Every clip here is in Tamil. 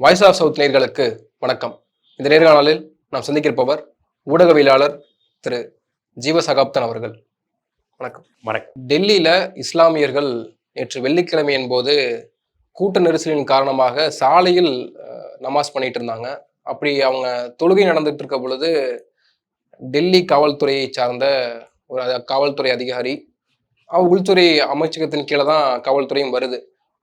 வாய்ஸ் ஆஃப் சவுத் நேர்களுக்கு வணக்கம். இந்த நேர்காணலில் நாம் சந்திக்கிருப்பவர் ஊடகவியலாளர் திரு. ஜீவ சகாப்தன் அவர்கள். வணக்கம். வணக்கம். டெல்லியில இஸ்லாமியர்கள் நேற்று வெள்ளிக்கிழமையின் போது கூட்ட நெரிசலின் காரணமாக சாலையில் நமாஸ் பண்ணிட்டு இருந்தாங்க. அப்படி அவங்க தொழுகை நடந்துட்டு இருக்க பொழுது டெல்லி காவல்துறையை சார்ந்த ஒரு காவல்துறை அதிகாரி அவ உள்துறை அமைச்சகத்தின் கீழே தான் காவல்துறையும் வருது.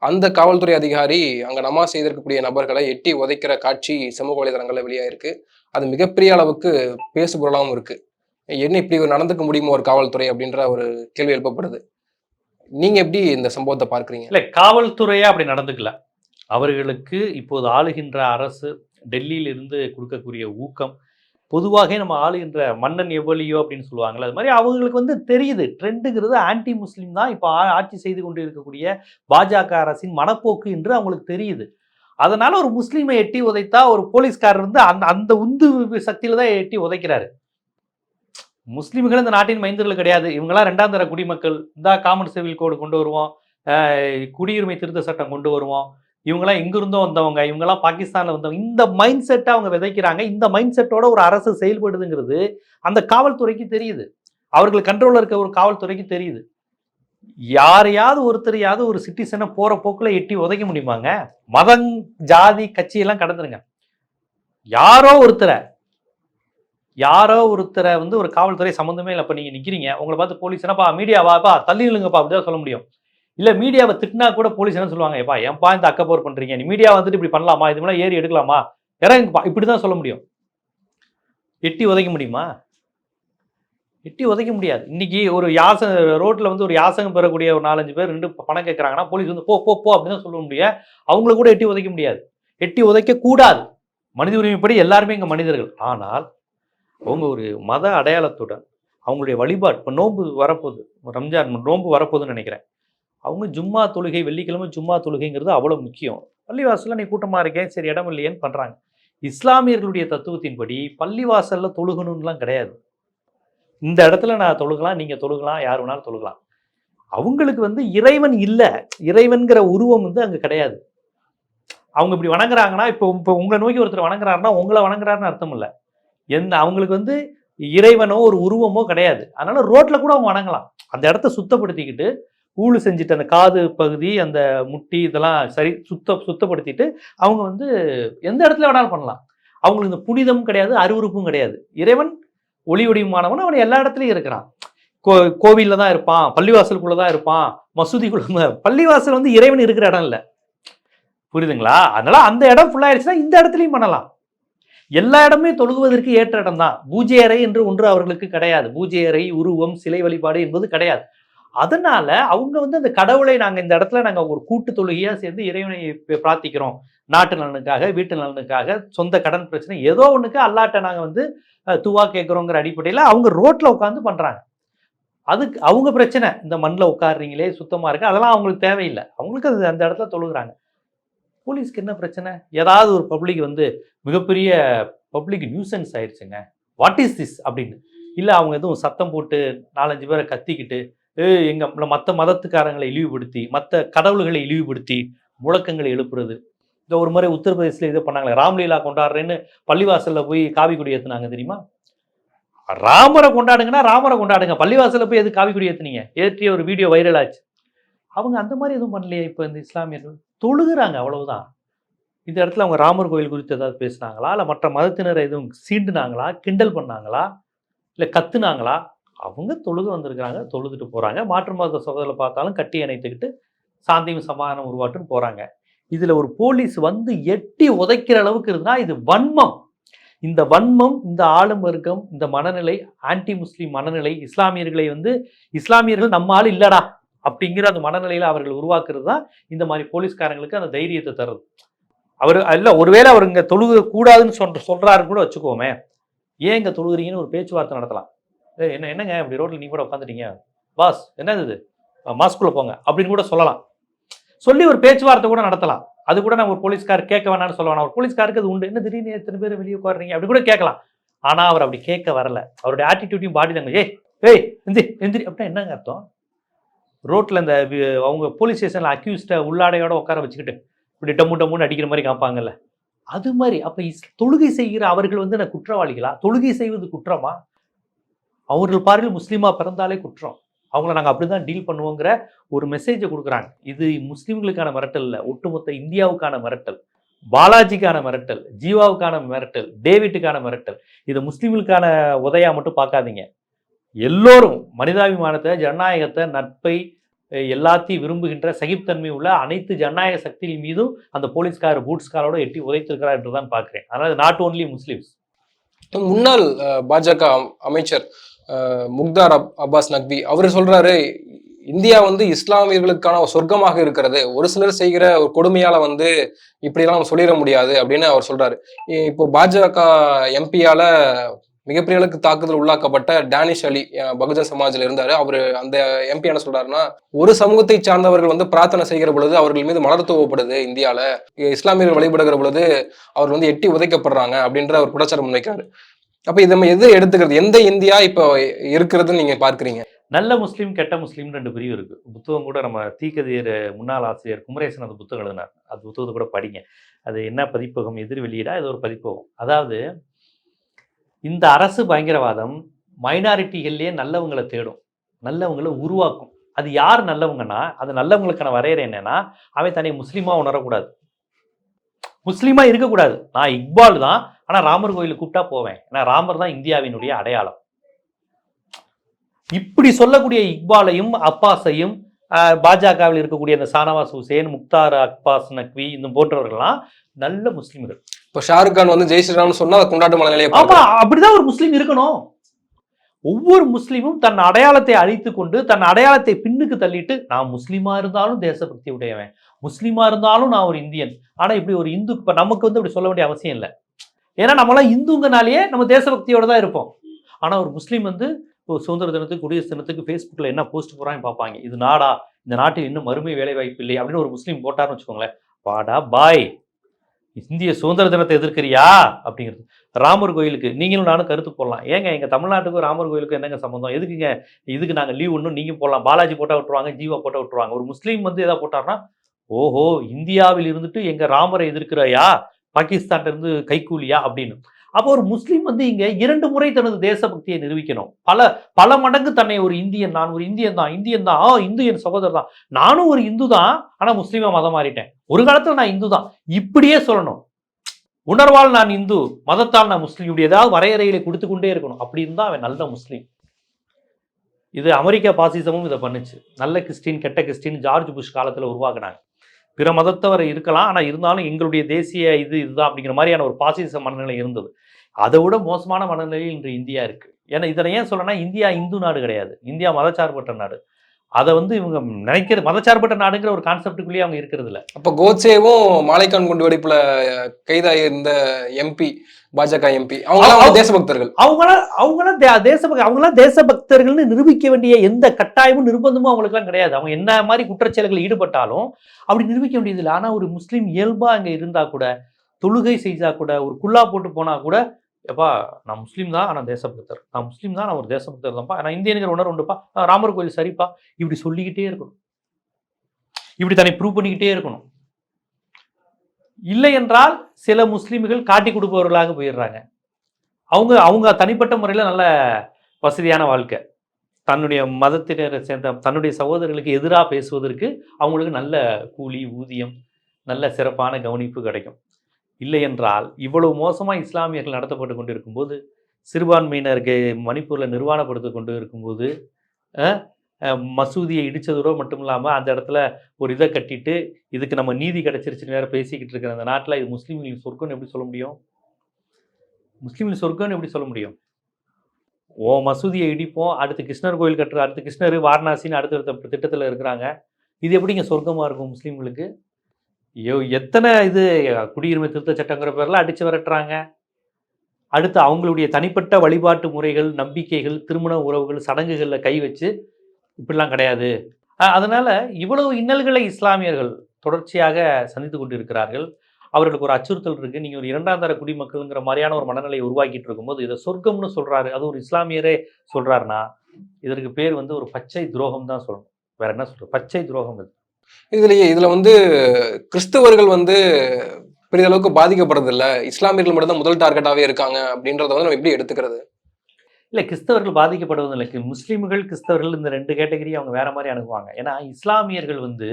அந்த காவல்துறை அதிகாரி அங்க நமாஸ் செய்திருக்கக்கூடிய நபர்களை எட்டி உதைக்கிற காட்சி சமூக வலைதளங்கள்ல வெளியாயிருக்கு. அது மிகப்பெரிய அளவுக்கு பேசுபொருளாகவும் இருக்கு. என்ன இப்படி ஒரு நடந்துக்க முடியுமோ ஒரு காவல்துறை அப்படின்ற ஒரு கேள்வி எழுப்பப்படுது. நீங்க எப்படி இந்த சம்பவத்தை பார்க்குறீங்க? இல்லை காவல்துறையா அப்படி நடந்துக்கல. அவர்களுக்கு இப்போது ஆளுகின்ற அரசு டெல்லியிலிருந்து கொடுக்கக்கூடிய ஊக்கம் பொதுவாகவே நம்ம ஆளுகின்ற மன்னன் எவ்வளியோ அப்படின்னு சொல்லுவாங்களே அது மாதிரி அவங்களுக்கு வந்து தெரியுது. ட்ரெண்டுங்கிறது ஆன்டி முஸ்லீம் தான். இப்போ ஆட்சி செய்து கொண்டு இருக்கக்கூடிய பாஜக அரசின் மனப்போக்கு என்று அவங்களுக்கு தெரியுது. அதனால ஒரு முஸ்லீமை எட்டி உதைத்தா ஒரு போலீஸ்காரர் வந்து அந்த அந்த உந்து சக்தியில தான் எட்டி உதைக்கிறாரு. முஸ்லீம்கள் இந்த நாட்டின் மைந்தர்கள் கிடையாது. இவங்கெல்லாம் ரெண்டாம் தர குடிமக்கள். இந்த காமன் சிவில் கோடு கொண்டு வருவோம். குடியுரிமை திருத்த சட்டம் கொண்டு வருவோம். இவங்கெல்லாம் எங்கிருந்தோ வந்தவங்க இவங்கெல்லாம் பாகிஸ்தானில் வந்தவங்க இந்த மைண்ட் செட்டை அவங்க விதைக்கிறாங்க. இந்த மைண்ட் செட்டோட ஒரு அரசு செயல்படுதுங்கிறது அந்த காவல்துறைக்கு தெரியுது. அவர்கள் கண்ட்ரோலில் இருக்க ஒரு காவல்துறைக்கு தெரியுது. யாரையாவது ஒருத்தரையாவது ஒரு சிட்டிசனை போகிற போக்கில் எட்டி உதைக்க முடியுமாங்க? மதம் ஜாதி கட்சியெல்லாம் கடந்துருங்க. யாரோ ஒருத்தரை யாரோ ஒருத்தரை வந்து ஒரு காவல்துறை சம்மந்தமே இல்லை. இப்போ நீங்கள் நிற்கிறீங்க உங்களை பார்த்து போலீஸ் என்னப்பா மீடியாவாப்பா தள்ளி நில்லுங்கப்பா அப்படிதான் சொல்ல முடியும். இல்லை மீடியாவை திட்டினா கூட போலீஸ் என்ன சொல்லுவாங்க? ஏப்பா ஏன்பா இந்த அக்கப்போர் பண்ணுறீங்க நீ மீடியா வந்துட்டு இப்படி பண்ணலாமா? இது மேலே ஏறி எடுக்கலாமா? இறங்குப்பா. இப்படி தான் சொல்ல முடியும். எட்டி உதைக்க முடியுமா? எட்டி உதைக்க முடியாது. இன்னைக்கு ஒரு யாசம் ரோட்டில் வந்து ஒரு யாசகம் பெறக்கூடிய ஒரு நாலஞ்சு பேர் ரெண்டு பணம் கேட்குறாங்கன்னா போலீஸ் வந்து போ போ போ அப்படின்னு தான் சொல்ல முடியும் அவங்கள கூட எட்டி உதைக்க முடியாது. எட்டி உதைக்க கூடாது. மனித உரிமைப்படி எல்லாருமே இங்கே மனிதர்கள். ஆனால் அவங்க ஒரு மத அடையாளத்துடன் அவங்களுடைய வழிபாடு இப்போ நோன்பு வரப்போகுது. ரம்ஜான் நோன்பு வரப்போகுதுன்னு நினைக்கிறேன். அவங்க ஜும்மா தொழுகை வெள்ளிக்கிழமை ஜும்மா தொழுகைங்கிறது அவ்வளோ முக்கியம். பள்ளிவாசலில் நீ கூட்டமாக இருக்கேன் சரி இடம் இல்லையேன்னு பண்ணுறாங்க இஸ்லாமியர்களுடைய தத்துவத்தின்படி பள்ளிவாசலில் தொழுகணும்லாம் கிடையாது. இந்த இடத்துல நான் தொழுகலாம் நீங்கள் தொழுகலாம் யார் வேணாலும் தொழுகலாம். அவங்களுக்கு வந்து இறைவன் இல்லை. இறைவன்கிற உருவம் வந்து அங்கே கிடையாது. அவங்க இப்படி வணங்குறாங்கன்னா இப்போ இப்போ உங்களை நோக்கி ஒருத்தர் வணங்குறாருன்னா உங்களை வணங்குறாருன்னு அர்த்தம் இல்லை. எந்த அவங்களுக்கு வந்து இறைவனோ ஒரு உருவமோ கிடையாது. அதனால ரோட்டில் கூட அவங்க வணங்கலாம். அந்த இடத்த சுத்தப்படுத்திக்கிட்டு ஊழு செஞ்சுட்டு அந்த காது பகுதி அந்த முட்டி இதெல்லாம் சரி சுத்த சுத்தப்படுத்திட்டு அவங்க வந்து எந்த இடத்துல வேணாலும் பண்ணலாம். அவங்களுக்கு இந்த புனிதம் கிடையாது அருவறுப்பும் கிடையாது. இறைவன் ஒளி ஒடிவுமானவன் அவன் எல்லா இடத்துலையும் இருக்கிறான். கோ கோவிலில் தான் இருப்பான் பள்ளிவாசலுக்குள்ள தான் இருப்பான் மசூதிக்குள்ள பள்ளிவாசல் வந்து இறைவன் இருக்கிற இடம் இல்லை. புரியுதுங்களா? அதனால அந்த இடம் ஃபுல்லாயிருச்சுன்னா இந்த இடத்துலையும் பண்ணலாம். எல்லா இடமே தொழுகுவதற்கு ஏற்ற இடம் தான் பூஜை அறை என்று ஒன்று அவர்களுக்கு கிடையாது. பூஜை அறை உருவம் சிலை வழிபாடு என்பது கிடையாது. அதனால அவங்க வந்து அந்த கடவுளை நாங்கள் இந்த இடத்துல நாங்கள் ஒரு கூட்டு தொழுகையாக சேர்ந்து இறைவனை பிரார்த்திக்கிறோம். நாட்டு நலனுக்காக வீட்டு நலனுக்காக சொந்த கடன் பிரச்சனை ஏதோ ஒன்றுக்கு அல்லாட்ட நாங்கள் வந்து துவா கேட்குறோங்கிற அடிப்படையில் அவங்க ரோட்டில் உட்காந்து பண்ணுறாங்க அதுக்கு அவங்க பிரச்சனை இந்த மண்ணில் உட்காடுறீங்களே சுத்தமாக இருக்கு அதெல்லாம் அவங்களுக்கு தேவையில்லை. அவங்களுக்கு அது அந்த இடத்துல தொழுகிறாங்க. போலீஸ்க்கு என்ன பிரச்சனை? ஏதாவது ஒரு பப்ளிக் வந்து மிகப்பெரிய பப்ளிக் நியூசன்ஸ் ஆயிடுச்சுங்க வாட் இஸ் திஸ்? அப்படின்னு. இல்லை அவங்க எதுவும் சத்தம் போட்டு நாலஞ்சு பேரை கத்திக்கிட்டு எங்கள் மற்ற மதத்துக்காரங்களை இழிவுபடுத்தி மற்ற கடவுள்களை இழிவுபடுத்தி முழக்கங்களை எழுப்புறது. இந்த ஒரு முறை உத்தரப்பிரதேசில் இதை பண்ணாங்களே ராம்லீலா கொண்டாடுறேன்னு பள்ளிவாசலில் போய் காவி கொடி ஏற்றுனாங்க தெரியுமா? ராமரை கொண்டாடுங்கன்னா ராமரை கொண்டாடுங்க. பள்ளிவாசலில் போய் எது காவி கொடி ஏற்றுனீங்க ஏற்றிய ஒரு வீடியோ வைரல் ஆச்சு. அவங்க அந்த மாதிரி எதுவும் பண்ணலையே இப்போ இந்த இஸ்லாமியர்கள் தொழுகிறாங்க அவ்வளவுதான். இந்த இடத்துல அவங்க ராமர் கோயில் குறித்து ஏதாவது பேசுனாங்களா? இல்லை மற்ற மதத்தினரை எதுவும் சீண்டுனாங்களா? கிண்டல் பண்ணாங்களா? இல்லை கத்துனாங்களா? அவங்க தொழுது வந்திருக்கிறாங்க தொழுதுட்டு போகிறாங்க மாற்று மத சகோதரில் பார்த்தாலும் கட்டி அணைத்துக்கிட்டு சாந்தியும் சமாதானம் உருவாட்டுன்னு போகிறாங்க இதில் ஒரு போலீஸ் வந்து எட்டி உதைக்கிற அளவுக்கு இருந்தால் இது வன்மம். இந்த வன்மம் இந்த ஆளும் வர்க்கம் இந்த மனநிலை ஆன்டி முஸ்லீம் மனநிலை இஸ்லாமியர்களை வந்து இஸ்லாமியர்கள் நம்ம ஆள் இல்லடா அப்படிங்கிற அந்த மனநிலையில் அவர்கள் உருவாக்குறது தான் இந்த மாதிரி போலீஸ்காரங்களுக்கு அந்த தைரியத்தை தருது. அவர் இல்ல ஒருவேளை அவர் இங்கே தொழுக கூடாதுன்னு சொல்ற சொல்கிறாருன்னு கூட வச்சுக்கோமே. ஏன் இங்கே தொழுகிறீங்கன்னு ஒரு பேச்சுவார்த்தை நடத்தலாம். என்ன என்னங்க இப்படி ரோட்டில் நீ கூட உட்காந்துட்டீங்க பாஸ் என்ன இது? மாஸ்குள்ளே போங்க. அப்படின்னு கூட சொல்லலாம். சொல்லி ஒரு பேச்சுவார்த்தை கூட நடத்தலாம். அது கூட நான் ஒரு போலீஸ்கார் கேட்க வேணாம்னு சொல்ல ஒரு போலீஸ்காருக்கு அது உண்டு. என்ன திடீர்னு எத்தனை பேர் வெளியே உட்காடுறீங்க அப்படி கூட கேட்கலாம். ஆனால் அவர் அப்படி கேட்க வரல. அவருடைய ஆட்டிடியூட்டையும் பாடி லாங்குவேஜ் ஏய் ஏய் எந்திரி எந்திரி. அப்படின்னா என்னங்க அர்த்தம்? ரோட்டில் இந்த அவங்க போலீஸ் ஸ்டேஷனில் அக்யூஸ்டை உள்ளாடையோட உட்கார வச்சுக்கிட்டு இப்படி டம்மு டம்முன்னு அடிக்கிற மாதிரி காப்பாங்கல்ல. அது மாதிரி அப்போ இஸ்- தொழுகை செய்கிற அவர்கள் வந்து என்ன குற்றவாளிகளா? தொழுகை செய்வது குற்றமா? அவர்கள் பார்வையில் முஸ்லீமா பிறந்தாலே குற்றம். அவங்கள நாங்க அப்படிதான் டீல் பண்ணுவோங்கிற ஒரு மெசேஜை கொடுக்குறாங்க. இது முஸ்லீம்களுக்கான மிரட்டல் இல்லை. ஒட்டுமொத்த இந்தியாவுக்கான மிரட்டல். பாலாஜிக்கான மிரட்டல். ஜீவாவுக்கான மிரட்டல். டேவிட்டுக்கான மிரட்டல். இது முஸ்லீம்களுக்கான உதயா மட்டும் பார்க்காதீங்க. எல்லோரும் மனிதாபிமானத்தை ஜனநாயகத்தை நட்பை எல்லாத்தையும் விரும்புகின்ற சகிப்தன்மை உள்ள அனைத்து ஜனநாயக சக்திகள் மீதும் அந்த போலீஸ்கார் பூட்ஸ்காரோட எட்டி உதைத்திருக்கிறார் என்று தான் பார்க்குறேன். அதனால் நாட் ஓன்லி முஸ்லீம்ஸ் முன்னாள் பாஜக அமைச்சர் முக்தார் அப் அப்பாஸ் நக்வி அவர் சொல்றாரு இந்தியா வந்து இஸ்லாமியர்களுக்கான ஒரு சொர்க்கமாக இருக்கிறது. ஒரு சிலர் செய்கிற ஒரு கொடுமையால வந்து இப்படியெல்லாம் நம்ம சொல்லிட முடியாது அப்படின்னு அவர் சொல்றாரு. இப்போ பாஜக எம்பியால மிகப்பெரிய அளவுக்கு தாக்குதல் உள்ளாக்கப்பட்ட டேனிஷ் அலி அஹ், பகுஜன் சமாஜ்ல இருந்தாரு. அவர் அந்த எம்பி என்ன சொல்றாருன்னா ஒரு சமூகத்தை சார்ந்தவர்கள் வந்து பிரார்த்தனை செய்கிற பொழுது அவர்கள் மீது மலர் தூவப்படுது இந்தியால. இஸ்லாமியர்கள் வழிபடுகிற பொழுது அவர் வந்து எட்டி உதைக்கப்படுறாங்க அப்படின்ற ஒரு குற்றச்சாட்டு முன்வைக்கிறாரு. அப்ப இதை நம்ம எது எடுத்துக்கிறது? எந்த இந்தியா இப்போ இருக்கிறதுன்னு நீங்க பார்க்குறீங்க? நல்ல முஸ்லீம் கெட்ட முஸ்லீம் ரெண்டு பிரிவு இருக்கு. புத்தகம் கூட நம்ம தீக்கதியர் முன்னாள் ஆசிரியர் குமரேசன் அந்த புத்தகம் எழுதினார். அது புத்தகத்தை கூட படிங்க. அது என்ன பதிப்பகம்? எதிர் வெளியீடா இது ஒரு பதிப்பகம். அதாவது இந்த அரசு பயங்கரவாதம் மைனாரிட்டிகள்லேயே நல்லவங்களை தேடும். நல்லவங்களை உருவாக்கும். அது யார் நல்லவங்கன்னா அது நல்லவங்களுக்கான வரையறை என்னன்னா அவன் தன்னை முஸ்லீமாக உணரக்கூடாது. முஸ்லீமா இருக்கக்கூடாது. நான் இக்பால் தான். ஆனா ராமர் கோயிலுக்கு கூப்பிட்டா போவேன். ஏன்னா ராமர் தான் இந்தியாவினுடைய அடையாளம். இப்படி சொல்லக்கூடிய இக்பாலையும் அப்பாஸையும் பாஜகவில் இருக்கக்கூடிய அந்த சானவாஸ் ஹுசேன் முக்தார் அப்பாஸ் நக்வி இந்த போன்றவர்கள்லாம் நல்ல முஸ்லிம்கள். இப்போ ஷாருக் கான் வந்து ஜெய் ஸ்ரீராம்னு சொன்னா அதை கொண்டாட்ட மனநிலையை ஆமா அப்படிதான் ஒரு முஸ்லீம் இருக்கணும். ஒவ்வொரு முஸ்லீமும் தன் அடையாளத்தை அழித்து கொண்டு தன் அடையாளத்தை பின்னுக்கு தள்ளிட்டு நான் முஸ்லீமா இருந்தாலும் தேசபக்தி உடையவன். முஸ்லீமாக இருந்தாலும் நான் ஒரு இந்தியன். ஆனால் இப்படி ஒரு இந்து இப்போ நமக்கு வந்து அப்படி சொல்ல வேண்டிய அவசியம் இல்லை. ஏன்னா நம்மளாம் இந்துங்கனாலேயே நம்ம தேசபக்தியோடு தான் இருப்போம். ஆனால் ஒரு முஸ்லீம் வந்து இப்போ சுதந்திர தினத்துக்கு குடியரசு தினத்துக்கு ஃபேஸ்புக்கில் என்ன போஸ்ட் போகிறான்னு பார்ப்பாங்க. இது நாடா இந்த நாட்டில் இன்னும் மறுமை வேலை வாய்ப்பு இல்லை அப்படின்னு ஒரு முஸ்லீம் போட்டார்னு வச்சுக்கோங்களேன். பாடா பாய். இந்திய சுதந்திர தினத்தை எதிர்க்கிறியா? அப்படிங்கிறது. ராமர் கோயிலுக்கு நீங்களும் நானும் கருத்து போடலாம். ஏங்க எங்கள் தமிழ்நாட்டுக்கும் ராமர் கோயிலுக்கும் என்னங்க சம்மந்தம் எதுக்குங்க? இதுக்கு நாங்கள் லீவ் ஒன்றும் நீங்கள் போடலாம். பாலாஜி போட்டால் விட்டுருவாங்க ஜீவா போட்டால் விட்டுருவாங்க. ஒரு முஸ்லீம் வந்து எதாவது போட்டார்னா ஓஹோ இந்தியாவில் இருந்துட்டு எங்கள் ராமரை எதிர்க்கிறாயா? பாகிஸ்தான்ல இருந்து கைக்கூலியா அப்படின்னு. அப்போ ஒரு முஸ்லீம் வந்து இங்கே இரண்டு முறை தனது தேசபக்தியை நிரூபிக்கணும். பல பல மடங்கு தன்னை ஒரு இந்தியன் நான் ஒரு இந்தியன் தான் இந்தியன் தான் ஆ இந்து என் சகோதரர் தான். நானும் ஒரு இந்து தான் ஆனால் முஸ்லீமாக மதம் மாறிட்டேன். ஒரு காலத்தில் நான் இந்து தான். இப்படியே சொல்லணும். உணர்வால் நான் இந்து மதத்தால் நான் முஸ்லீம் இப்படி ஏதாவது வரையறைகளை கொடுத்து கொண்டே இருக்கணும். அப்படி தான் அவன் நல்ல முஸ்லீம். இது அமெரிக்க பாசிசமும் இதை பண்ணுச்சு. நல்ல கிறிஸ்டின் கெட்ட கிறிஸ்டின் ஜார்ஜ் புஷ் காலத்தில் உருவாக்குனாங்க. பிற மதத்தவர் இருக்கலாம் ஆனால் இருந்தாலும் எங்களுடைய தேசிய இது இதுதான் அப்படிங்கிற மாதிரியான ஒரு பாசிச மனநிலை இருந்தது. அதை விட மோசமான மனநிலையில் இன்று இந்தியா இருக்குது ஏன்னா இதனை ஏன் சொல்லணும்னா இந்தியா இந்து நாடு கிடையாது. இந்தியா மதச்சார்பற்ற நாடு. அதை வந்து இவங்க நினைக்கிற மதச்சார்பற்ற நாடுங்கிற ஒரு கான்செப்டுக்குள்ளேயே அவங்க இருக்கிறது இல்லை. அப்போ கோட்சேவும் மாலைக்கான் குண்டு வெடிப்புல கைதாகியிருந்த எம்பி பாஜக எம்பி அவங்க தேசபக்தர்கள். அவங்களாம் அவங்களாம் தேசபக்த அவங்களாம் தேசபக்தர்கள்னு நிரூபிக்க வேண்டிய எந்த கட்டாயமும் நிர்பந்தமும் அவங்களுக்குலாம் கிடையாது. அவங்க என்ன மாதிரி குற்றச்செயல்களில் ஈடுபட்டாலும் அப்படி நிரூபிக்க வேண்டியது இல்லை ஆனா ஒரு முஸ்லீம் இயல்பா அங்க இருந்தா கூட தொழுகை செய்தா கூட ஒரு குல்லா போட்டு போனா கூட எப்பா நான் முஸ்லீம் தான் ஆனா தேசபக்தர். நான் முஸ்லீம் தான் நான் ஒரு தேசபக்தர் தான்ப்பா. நான் இந்தியனுங்கிற உணர்வு உண்டுப்பா. ராமர் கோயில் சரிப்பா. இப்படி சொல்லிக்கிட்டே இருக்கணும். இப்படி தன்னை ப்ரூவ் பண்ணிக்கிட்டே இருக்கணும். இல்லை என்றால் சில முஸ்லீம்கள் காட்டி கொடுப்பவர்களாக போயிடுறாங்க. அவங்க அவங்க தனிப்பட்ட முறையில் நல்ல வசதியான வாழ்க்கை. தன்னுடைய மதத்தினரை சேர்ந்த தன்னுடைய சகோதரர்களுக்கு எதிராக பேசுவதற்கு அவங்களுக்கு நல்ல கூலி ஊதியம் நல்ல சிறப்பான கவனிப்பு கிடைக்கும். இல்லை என்றால் இவ்வளவு மோசமாக இஸ்லாமியர்கள் நடத்தப்பட்டு கொண்டு இருக்கும்போது சிறுபான்மையினருக்கு மணிப்பூரில் நிர்வாணப்படுத்தி கொண்டு இருக்கும்போது மசூதியை இடித்ததோட மட்டும் இல்லாமல் அந்த இடத்துல ஒரு இதை கட்டிட்டு இதுக்கு நம்ம நீதி கிடச்சிருச்சு வேறு பேசிக்கிட்டு இருக்கிற அந்த நாட்டில் இது முஸ்லீம்களின் சொர்க்கம்னு எப்படி சொல்ல முடியும்? முஸ்லீம்களின் சொர்க்கம்னு எப்படி சொல்ல முடியும்? ஓ மசூதியை இடிப்போம் அடுத்து கிருஷ்ணர் கோயில் கட்டுற அடுத்து கிருஷ்ணர் வாரணாசின்னு அடுத்தடுத்த திட்டத்தில் இருக்கிறாங்க. இது எப்படிங்க சொர்க்கமாக இருக்கும் முஸ்லீம்களுக்கு ஐயோ எத்தனை இது குடியுரிமை திருத்த சட்டங்கிற பேரில் அடித்து விரட்டுறாங்க. அடுத்து அவங்களுடைய தனிப்பட்ட வழிபாட்டு முறைகள் நம்பிக்கைகள் திருமண உறவுகள் சடங்குகளில் கை வச்சு இப்படிலாம் கிடையாது. அதனால் இவ்வளவு இன்னல்களை இஸ்லாமியர்கள் தொடர்ச்சியாக சந்தித்து கொண்டிருக்கிறார்கள். அவர்களுக்கு ஒரு அச்சுறுத்தல் இருக்குது நீங்கள் ஒரு இரண்டாம் தர குடிமக்கள்ங்கிற மாதிரியான ஒரு மனநிலையை உருவாக்கிட்டு இருக்கும்போது இதை சொர்க்கம்னு சொல்கிறாரு அது ஒரு இஸ்லாமியரே சொல்கிறாருன்னா இதற்கு பேர் வந்து ஒரு பச்சை துரோகம் தான் சொல்லணும். வேற என்ன சொல்றது? பச்சை துரோகம் இது இதுலயே இதுல வந்து கிறிஸ்தவர்கள் வந்து பெரிய அளவுக்கு பாதிக்கப்படுறதில்ல. இஸ்லாமியர்கள் மட்டும் தான் முதல் டார்கெட்டாவே இருக்காங்க அப்படின்றத வந்து நம்ம எப்படி எடுத்துக்கிறது? இல்லை கிறிஸ்தவர்கள் பாதிக்கப்படுவதில்லை முஸ்லீம்கள் கிறிஸ்தவர்கள் இந்த ரெண்டு கேட்டகரி அவங்க வேற மாதிரி அணுகுவாங்க. ஏன்னா இஸ்லாமியர்கள் வந்து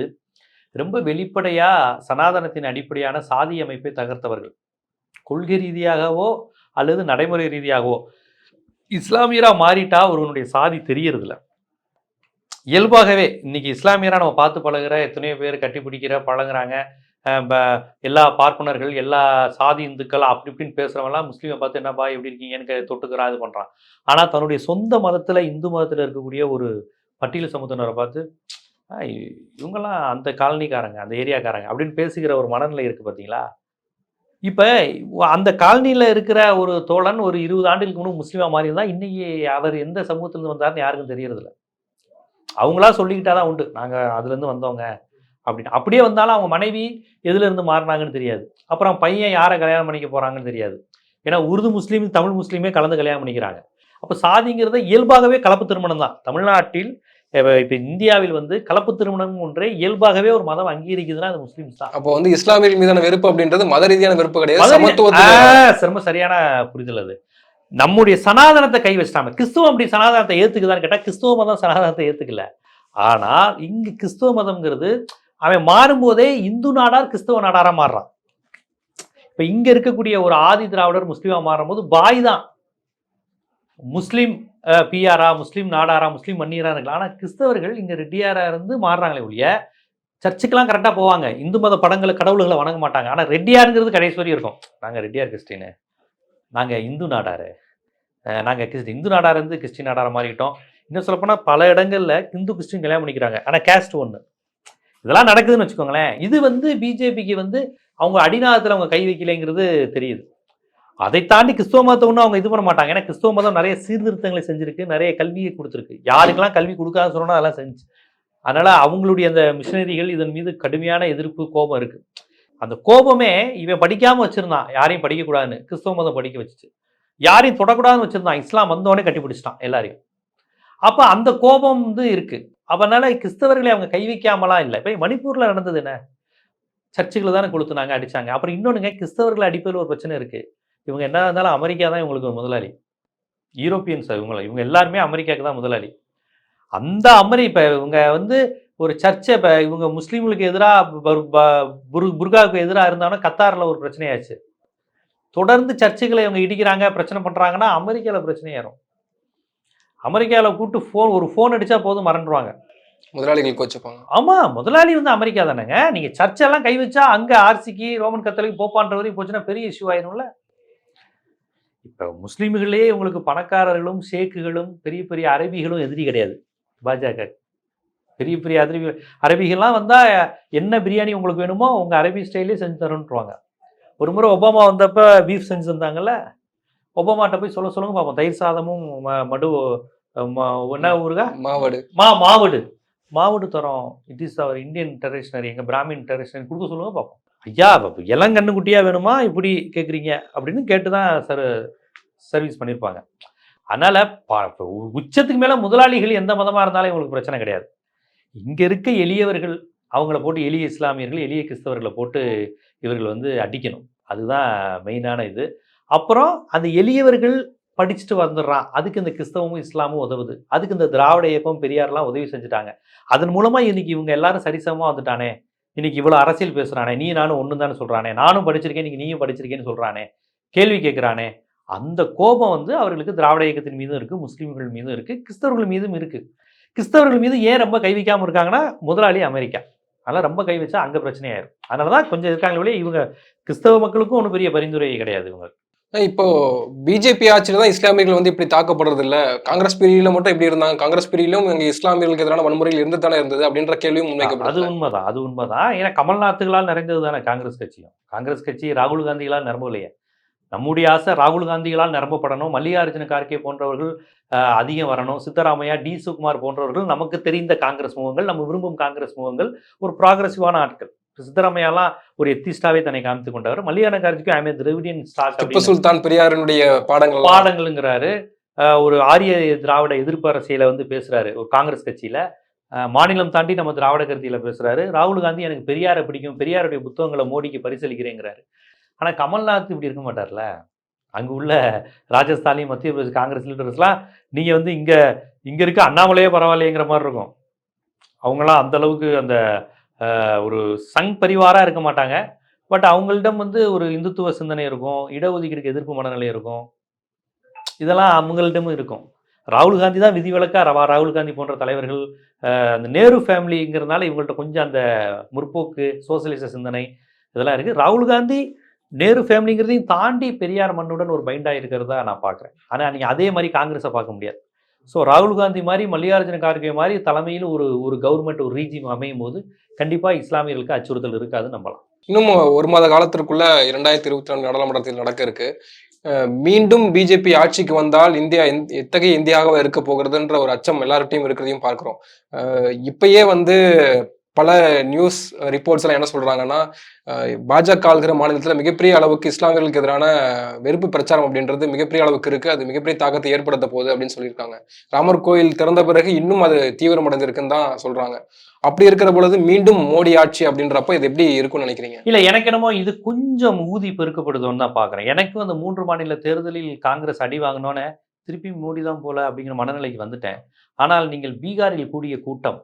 ரொம்ப வெளிப்படையாக சனாதனத்தின் அடிப்படையான சாதி அமைப்பை தகர்த்தவர்கள். கொள்கை ரீதியாகவோ அல்லது நடைமுறை ரீதியாகவோ. இஸ்லாமியராக மாறிட்டா ஒருவனுடைய சாதி தெரியறதில்ல. இயல்பாகவே இன்னைக்கு இஸ்லாமியராக நம்ம பார்த்து பழகுற எத்தனையோ பேர் கட்டி பிடிக்கிற பழகுறாங்க. எல்லா பார்ப்பனர்கள் எல்லா சாதி இந்துக்கள் அப்படி இப்படின்னு பேசுகிறவங்களாம் முஸ்லீமை பார்த்து என்னப்பா எப்படி இருக்கீங்கன்னு கே- தொட்டுக்கிறான் இது பண்ணுறான் ஆனால் தன்னுடைய சொந்த மதத்தில் இந்து மதத்தில் இருக்கக்கூடிய ஒரு பட்டியல் சமூகத்தினரை பார்த்து இவங்கெல்லாம் அந்த காலனிக்காரங்க அந்த ஏரியாக்காரங்க அப்படின்னு பேசுகிற ஒரு மனநிலை இருக்குது பார்த்தீங்களா? இப்போ அந்த காலனியில் இருக்கிற ஒரு தோழன் ஒரு இருபது ஆண்டுகளுக்கு முன்னாடி முஸ்லீமாக மாறி இருந்தால் இன்னைக்கு அவர் எந்த சமூகத்திலேருந்து வந்தார்னு யாருக்கும் தெரியறதில்ல. அவங்களா சொல்லிக்கிட்டாதான் உண்டு. நாங்கள் அதுலேருந்து வந்தவங்க. அப்படின்னு. அப்படியே வந்தாலும் அவங்க மனைவி எதுல இருந்து மாறினாங்கன்னு தெரியாது. அப்புறம் பையன் யாரை கல்யாணம் பண்ணிக்க போறாங்கன்னு தெரியாது. ஏன்னா உருது முஸ்லீம் தமிழ் முஸ்லீமே கலந்து கல்யாணம் பண்ணிக்கிறாங்க. அப்போ சாதிங்கிறத இயல்பாகவே கலப்பு திருமணம் தான். தமிழ்நாட்டில் இப்ப இந்தியாவில் வந்து கலப்பு திருமணம் ஒன்றே இயல்பாகவே ஒரு மதம் அங்கீகரிக்குதுன்னா அது முஸ்லீம்ஸ் தான். அப்போ வந்து இஸ்லாமியர்கள் மீதான வெறுப்பு அப்படின்றது மத ரீதியான வெறுப்பு கிடையாது. ரொம்ப சரியான புரிதல் அது. நம்முடைய சனாதனத்தை கை வச்சிட்டாங்க. கிறிஸ்துவம் அப்படி சனாதனத்தை ஏத்துக்குதான்னு கேட்டா கிறிஸ்துவ மதம் சனாதனத்தை ஏத்துக்கல. ஆனால் இங்கு கிறிஸ்துவ மதம்ங்கிறது அவன் மாறும்போதே இந்து நாடார் கிறிஸ்துவ நாடாராக மாறுறான். இப்போ இங்கே இருக்கக்கூடிய ஒரு ஆதி திராவிடர் முஸ்லீமாக மாறும்போது பாய் தான். முஸ்லீம் பிஆரா முஸ்லீம் நாடாரா முஸ்லீம் மன்னியரா இருக்கலாம். ஆனால் கிறிஸ்தவர்கள் இங்கே ரெட்டியாரா இருந்து மாறுறாங்களே ஒழிய சர்ச்சுக்கெல்லாம் கரெக்டாக போவாங்க. இந்து மத படங்களை கடவுள்களை வணங்க மாட்டாங்க. ஆனால் ரெட்டியாருங்கிறது கடைசி வரையும் இருக்கும். நாங்கள் ரெட்டியார் கிறிஸ்டின் நாங்கள் இந்து நாடாரு. நாங்கள் கிறிஸ்டி இந்து நாடார் இருந்து கிறிஸ்டின் நாடார மாறிக்கிட்டோம். இன்னும் சொல்லப்போனால் பல இடங்களில் இந்து கிறிஸ்டின் கல்யாணம் பண்ணிக்கிறாங்க. ஆனால் கேஸ்ட் ஒன்று இதெல்லாம் நடக்குதுன்னு வச்சுக்கோங்களேன். இது வந்து பிஜேபிக்கு வந்து அவங்க அடிநாதத்தில் அவங்க கை வைக்கலைங்கிறது தெரியுது. அதை தாண்டி கிறிஸ்துவ மதத்தை ஒன்றும் அவங்க இது பண்ண மாட்டாங்க. ஏன்னா கிறிஸ்துவ மதம் நிறைய சீர்திருத்தங்களை செஞ்சிருக்கு நிறைய கல்வியை கொடுத்துருக்கு. யாருக்கெல்லாம் கல்வி கொடுக்காத சொன்னா அதெல்லாம் செஞ்சு. அதனால் அவங்களுடைய அந்த மிஷினரிகள் இதன் மீது கடுமையான எதிர்ப்பு கோபம் இருக்குது அந்த கோபமே இவன் படிக்காமல் வச்சுருந்தான். யாரையும் படிக்கக்கூடாதுன்னு. கிறிஸ்தவ மதம் படிக்க வச்சுச்சு. யாரையும் தொடக்கூடாதுன்னு வச்சிருந்தான். இஸ்லாம் வந்தோடனே கட்டி பிடிச்சிட்டான் எல்லாரையும். அப்போ அந்த கோபம் வந்து இருக்குது அவனால கிறிஸ்தவர்களை அவங்க கை வைக்காமலாம் இல்லை. இப்போ மணிப்பூரில் நடந்தது என்ன? சர்ச்சுகளை தானே கொளுத்துனாங்க அடிச்சாங்க. அப்புறம் இன்னொன்னுங்க கிறிஸ்தவர்களை அடிப்பதில் ஒரு பிரச்சனை இருக்குது இவங்க என்ன இருந்தாலும் அமெரிக்கா தான் இவங்களுக்கு முதலாளி. யூரோப்பியன்ஸ் இவங்க இவங்க எல்லாருமே அமெரிக்காவுக்கு தான் முதலாளி. அந்த அமெரி இப்போ இவங்க வந்து ஒரு சர்ச்சை இப்போ இவங்க முஸ்லீம்களுக்கு எதிராக புர்காவுக்கு எதிராக இருந்தாலும் கத்தாரில் ஒரு பிரச்சனையாச்சு. தொடர்ந்து சர்ச்சுகளை இவங்க இடிக்கிறாங்க பிரச்சனை பண்ணுறாங்கன்னா அமெரிக்காவில் பிரச்சனையாயிரும் அமெரிக்காவில் கூப்பிட்டு ஃபோன் ஒரு ஃபோன் அடித்தா போதும் மறந்துடுவாங்க முதலாளிகளுக்கு வச்சுப்பாங்க ஆமாம் முதலாளி வந்து அமெரிக்கா தானேங்க. நீங்கள் சர்ச்செல்லாம் கை வச்சா அங்கே ஆர்சிக்கு ரோமன் கத்தலிக்கு போப்பான்ற வரையும் போச்சுன்னா பெரிய இஷ்யூ ஆயிரும்ல. இப்போ முஸ்லீம்களே உங்களுக்கு பணக்காரர்களும் ஷேக்குகளும் பெரிய பெரிய அரபிகளும் எதிரி கிடையாது. பாஜக. பெரிய பெரிய அரபி அரபிகள்லாம் வந்தால் என்ன பிரியாணி உங்களுக்கு வேணுமோ உங்கள் அரபி ஸ்டைலே செஞ்சு தரோன்ட்டுருவாங்க ஒரு முறை ஒபாமா வந்தப்போ பீஃப் செஞ்சு தந்தாங்கல்ல? ஒபாமாட்ட போய் சொல்ல சொல்லுங்க பார்ப்போம் தயிர் சாதமும் மடு என்ன ஊருகா மாவடு. மா மாவடு. மாவடு தரோம். இட் இஸ் அவர் இந்தியன் டெரரிஷனரி எங்கள் பிராமின் டெரரிஷனரி கொடுக்க சொல்லுங்க பார்ப்போம் ஐயா இப்ப இளங்கண்ணு குட்டியாக வேணுமா? இப்படி கேட்குறீங்க அப்படின்னு கேட்டு தான் சர் சர்வீஸ் பண்ணியிருப்பாங்க அதனால் உச்சத்துக்கு மேலே முதலாளிகள் எந்த மதமாக இருந்தாலும் இவங்களுக்கு பிரச்சனை கிடையாது. இங்கே இருக்க எளியவர்கள் அவங்கள போட்டு எளிய இஸ்லாமியர்கள் எளிய கிறிஸ்தவர்களை போட்டு இவர்கள் வந்து அடிக்கணும். அதுதான் மெயினான இது. அப்புறம் அந்த எளியவர்கள் படிச்சுட்டு வந்துடுறான் அதுக்கு இந்த கிறிஸ்தவமும் இஸ்லாமும் உதவுது. அதுக்கு இந்த திராவிட இயக்கம் பெரியார்லாம் உதவி செஞ்சுட்டாங்க. அதன் மூலமாக இன்னைக்கு இவங்க எல்லாரும் சரிசமமாக வந்துட்டானே. இன்னைக்கு இவ்வளோ அரசியல் பேசுகிறானே நீ நானும் ஒன்று தானே சொல்கிறானே நானும் படிச்சிருக்கேன் இன்னைக்கு நீயும் படிச்சிருக்கேன்னு சொல்கிறானே கேள்வி கேட்குறானே அந்த கோபம் வந்து அவர்களுக்கு திராவிட இயக்கத்தின் மீதும் இருக்குது முஸ்லீம்கள் மீதும் இருக்குது கிறிஸ்தவர்கள் மீதும் இருக்குது கிறிஸ்தவர்கள் மீது ஏன் ரொம்ப கை வைக்காமல் இருக்காங்கன்னா முதலாளி அமெரிக்கா. அதெல்லாம் ரொம்ப கை வச்சா அங்கே பிரச்சனையாயிரும். அதனாலதான் கொஞ்சம் இருக்காங்களே இவங்க கிறிஸ்தவ மக்களுக்கும் ஒன்றும் பெரிய பரிந்துரை கிடையாது இவங்க இப்போ பிஜேபி ஆட்சியில தான் இஸ்லாமியர்கள் வந்து இப்படி தாக்கப்படுறது இல்ல காங்கிரஸ் பிரிவில மட்டும் இப்படி இருந்தாங்க. காங்கிரஸ் பிரிவிலும் இங்க இஸ்லாமியர்களுக்கு எதிரான வன்முறையில் இருந்து தானே இருந்தது அப்படின்ற கேள்வியும் அது உண்மைதான். அது உண்மைதான். ஏன்னா கமல்நாத்துகளால் நிறைந்தது தானே காங்கிரஸ் கட்சியும். காங்கிரஸ் கட்சி ராகுல் காந்திகளால் நிரம்பலையே நம்முடைய ஆசை ராகுல் காந்திகளால் நிரம்பப்படணும். மல்லிகார்ஜுன கார்கே போன்றவர்கள் அதிகம் வரணும். சித்தராமையா டி சுகுமார் போன்றவர்கள் நமக்கு தெரிந்த காங்கிரஸ் முகங்கள் நம்ம விரும்பும் காங்கிரஸ் முகங்கள் ஒரு ப்ராக்ரஸிவான ஆட்கள். சித்தராமையாலாம் ஒரு எத்திஸ்டாவே தன்னை காமித்து கொண்டவர். மல்லிகார்ஜுன கார்கேக்கும் ஐமே திராவிடியன் திப்பு சுல்தான் பெரியாரினுடைய பாடங்கள் பாடங்களுங்கிறாரு. ஒரு ஆரிய திராவிட எதிர்ப்பு அரசியல வந்து பேசுறாரு. ஒரு காங்கிரஸ் கட்சியில. மாநிலம் தாண்டி நம்ம திராவிட கருத்தியில பேசுறாரு. ராகுல் காந்தி எனக்கு பெரியாரை பிடிக்கும் பெரியாருடைய புத்தகங்களை மோடிக்கு பரிசளிக்கிறேங்கிறாரு. ஆனால் கமல்நாத் இப்படி இருக்க மாட்டார்ல. அங்கே உள்ள ராஜஸ்தான்லையும் மத்திய பிரதேச காங்கிரஸ் லீடர்ஸ்லாம் நீங்கள் வந்து இங்கே இங்கே இருக்க அண்ணாமலையே பரவாயில்லைங்கிற மாதிரி இருக்கும். அவங்களாம் அந்த அளவுக்கு அந்த ஒரு சங் பரிவாராக இருக்க மாட்டாங்க. பட் அவங்கள்டம் வந்து ஒரு இந்துத்துவ சிந்தனை இருக்கும். இடஒதுக்கீடுக்கு எதிர்ப்பு மனநிலை இருக்கும். இதெல்லாம் அவங்கள்ட்டமும் இருக்கும். ராகுல் காந்தி தான் விதிவிலக்காக ரவா ராகுல் காந்தி போன்ற தலைவர்கள் அந்த நேரு ஃபேமிலிங்கிறதுனால இவங்கள்ட்ட கொஞ்சம் அந்த முற்போக்கு சோசியலிச சிந்தனை இதெல்லாம் இருக்குது ராகுல் காந்தி நேரு ஃபேமிலிங்கிறதையும் தாண்டி பெரியார் மண்ணுடன் ஒரு பைண்டாக இருக்கிறதா நான் பார்க்குறேன் ஆனால் நீங்கள் அதே மாதிரி காங்கிரஸை பார்க்க முடியாது. ஸோ ராகுல் காந்தி மாதிரி மல்லிகார்ஜுன கார்கே மாதிரி தலைமையில் ஒரு ஒரு கவர்மெண்ட் ஒரு ரீஜிம் அமையும் போது கண்டிப்பாக இஸ்லாமியர்களுக்கு அச்சுறுத்தல் இருக்காது நம்பலாம். இன்னும் ஒரு மாத காலத்திற்குள்ள இரண்டாயிரத்தி இருபத்தி ரெண்டு நாடாளுமன்றத்தில் நடக்க இருக்கு. மீண்டும் பிஜேபி ஆட்சிக்கு வந்தால் இந்தியா எத்தகைய இந்தியாவாக இருக்க போகிறதுன்ற ஒரு அச்சம் எல்லார்கிட்டையும் இருக்கிறதையும் பார்க்கிறோம். இப்பயே வந்து பல நியூஸ் ரிப்போர்ட்ஸ் எல்லாம் என்ன சொல்றாங்கன்னா பாஜக ஆளுகிற மாநிலத்தில் மிகப்பெரிய அளவுக்கு இஸ்லாமியர்களுக்கு எதிரான வெறுப்பு பிரச்சாரம் அப்படின்றது மிகப்பெரிய அளவுக்கு இருக்கு. அது மிகப்பெரிய தாக்கத்தை ஏற்படுத்த போகுது அப்படின்னு சொல்லியிருக்காங்க. ராமர் கோயில் திறந்த பிறகு இன்னும் அது தீவிரமடைந்திருக்குன்னு தான் சொல்றாங்க. அப்படி இருக்கிற பொழுது மீண்டும் மோடி ஆட்சி அப்படின்றப்ப இது எப்படி இருக்கும்னு நினைக்கிறீங்க? இல்லை எனக்கு என்னமோ இது கொஞ்சம் ஊதி பெருக்கப்படுதுன்னு தான் பார்க்குறேன் எனக்கும் அந்த மூன்று மாநில தேர்தலில் காங்கிரஸ் அடி வாங்கினோன்னே திருப்பி மோடி தான் போல அப்படிங்கிற மனநிலைக்கு வந்துட்டேன். ஆனால் நீங்கள் பீகாரில் கூடிய கூட்டம்